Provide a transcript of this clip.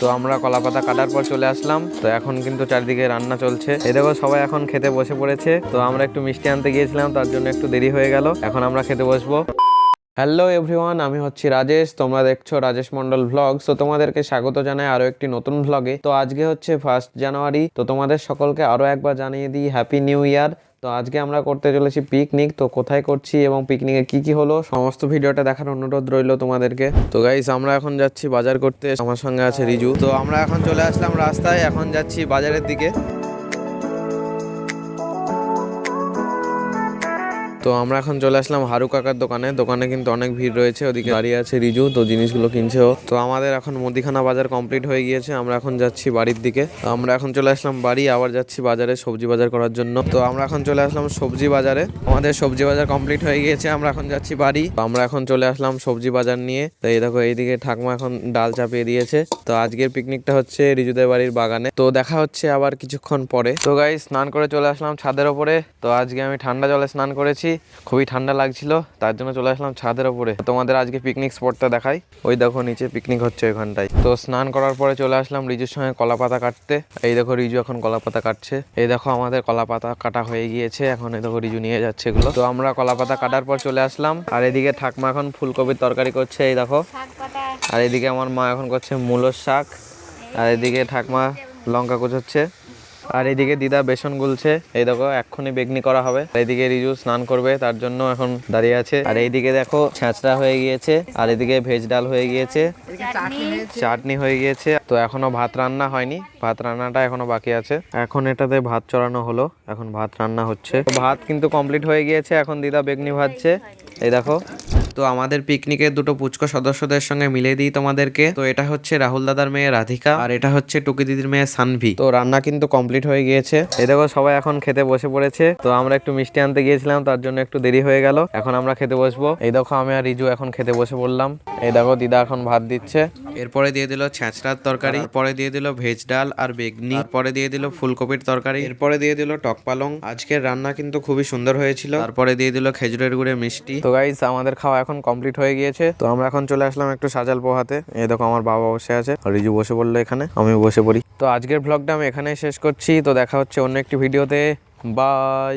তো আমরা কলা পাতা কাটার পর চলে আসলাম। তো এখন কিন্তু চারিদিকে রান্না চলছে। এই দেখো সবাই এখন খেতে বসে পড়েছে। তো আমরা একটু মিষ্টি আনতে গিয়েছিলাম, তার জন্য একটু দেরি হয়ে গেল। এখন আমরা খেতে বসবো। হ্যালো এভরিওয়ান আমি হচ্ছি রাজেশ। তোমরা দেখছ রাজেশ মন্ডল ভ্লগ তো তোমাদেরকে স্বাগত জানাই আরও একটি নতুন ভ্লগে তো আজকে হচ্ছে ফার্স্ট জানুয়ারি তো তোমাদের সকলকে আরও একবার জানিয়ে দিই হ্যাপি নিউ ইয়ার তো আজকে আমরা করতে চলেছি পিকনিক তো কোথায় করছি এবং পিকনিকে কি কি হলো সমস্ত ভিডিওটা দেখার অনুরোধ রইল তোমাদেরকে। তো গাইস আমরা এখন যাচ্ছি বাজার করতে, আমার সঙ্গে আছে রিজু। তো আমরা এখন চলে আসলাম রাস্তায়, এখন যাচ্ছি বাজারের দিকে। তো আমরা এখন চলে আসলাম হারু কাকার দোকানে। দোকানে কিন্তু অনেক ভিড় রয়েছে, ওদিকে দাঁড়িয়ে আছে, রিজু, তো জিনিসগুলো কিনছে ও। তো আমাদের এখন মুদিখানা বাজার কমপ্লিট হয়ে গিয়েছে, আমরা এখন যাচ্ছি বাড়ির দিকে। আমরা এখন চলে আসলাম বাড়ি, আবার যাচ্ছি বাজারে সবজি বাজার করার জন্য। তো আমরা এখন চলে আসলাম সবজি বাজারে। আমাদের সবজি বাজার কমপ্লিট হয়ে গিয়েছে, আমরা এখন যাচ্ছি বাড়ি। আমরা এখন চলে আসলাম সবজি বাজার নিয়ে। তো এই দেখো, এইদিকে ঠাকমা এখন ডাল চাপিয়ে দিয়েছে। তো আজকের পিকনিকটা হচ্ছে রিজুদের বাড়ির বাগানে। তো দেখা হচ্ছে আবার কিছুক্ষণ পরে। তো গাই স্নান করে চলে আসলাম ছাদের ওপরে। তো আজকে আমি ঠান্ডা জলে স্নান করেছি। খুবই ঠান্ডা লাগছিল তার জন্য চলে আসলাম ছাদের ওপরে। তোমাদের আজকে পিকনিক স্পটটা দেখাই। ওই দেখো নিচে পিকনিক হচ্ছে ওইখানটায় তো স্নান করার পরে চলে আসলাম রিজুর সঙ্গে কলা পাতা কাটতে। এই দেখো রিজু এখন কলা পাতা কাটছে। এই দেখো আমাদের কলা পাতা কাটা হয়ে গিয়েছে এখন এই দেখো রিজু নিয়ে যাচ্ছে এগুলো। তো আমরা কলা পাতা কাটার পর চলে আসলাম আর এদিকে ঠাকমা এখন ফুলকপির তরকারি করছে এই দেখো। আর এদিকে আমার মা এখন করছে মূলোর শাক আর এদিকে ঠাকমা লঙ্কা কুচোচ্ছে আর এদিকে দিদা বেসন গুলছে। এই দেখো, এক্ষুনি বেগনি করা হবে। এদিকে রিজু স্নান করবে, তার জন্য এখন দাঁড়িয়ে আছে। আর এইদিকে দেখো ছ্যাঁচড়া হয়ে গিয়েছে। আর এদিকে ভেজ ডাল হয়ে গিয়েছে। চাটনি হয়ে গিয়েছে। তো এখনও ভাত রান্না হয়নি। ভাত রান্নাটা এখনও বাকি আছে। এখন এটাতে ভাত চড়ানো হলো। এখন ভাত রান্না হচ্ছে। ভাত কিন্তু কমপ্লিট হয়ে গিয়েছে। এখন দিদা বেগনি ভাজছে। এই দেখো তো আমাদের পিকনিকের দুটো পুচকো সদস্যদের সঙ্গে মিলে দিই তোমাদেরকে। তো এটা হচ্ছে রাহুল দাদার মেয়ে রাধিকা আর এটা হচ্ছে টুকি দিদির মেয়ে সানভি। তো রান্না কিন্তু কমপ্লিট হয়ে গিয়েছে। এ দেখো সবাই এখন খেতে বসে পড়েছে। তো আমরা একটু মিষ্টি আনতে গিয়েছিলাম, তার জন্য একটু দেরি হয়ে গেল। এখন আমরা খেতে বসবো। এই দেখো আমি আর রিজু এখন খেতে বসে পড়লাম। এই দেখো দিদা এখন ভাত দিচ্ছে। এরপরে দিয়ে দিল ছ্যাঁচড়ার তরকারি পরে দিয়ে দিল ভেজ ডাল আর বেগনি পরে দিয়ে দিল ফুলকপির তরকারি এরপরে দিয়ে দিল টক পালং। আজকের রান্না কিন্তু খুবই সুন্দর হয়েছিল। তারপরে দিয়ে দিল খেজুরের গুড়ে মিষ্টি। তো গাইস আমাদের খাওয়া এখন কমপ্লিট হয়ে গিয়েছে। তো আমরা এখন চলে আসলাম একটু সাজাল পোহাতে। এই দেখো আমার বাবা বসে আছে। আর রিজু বসে পড়ল এখানে আমি বসে পড়ি। তো আজকের ভ্লগটা আমি এখানেই শেষ করছি। তো দেখা হচ্ছে অন্য একটি ভিডিওতে বাই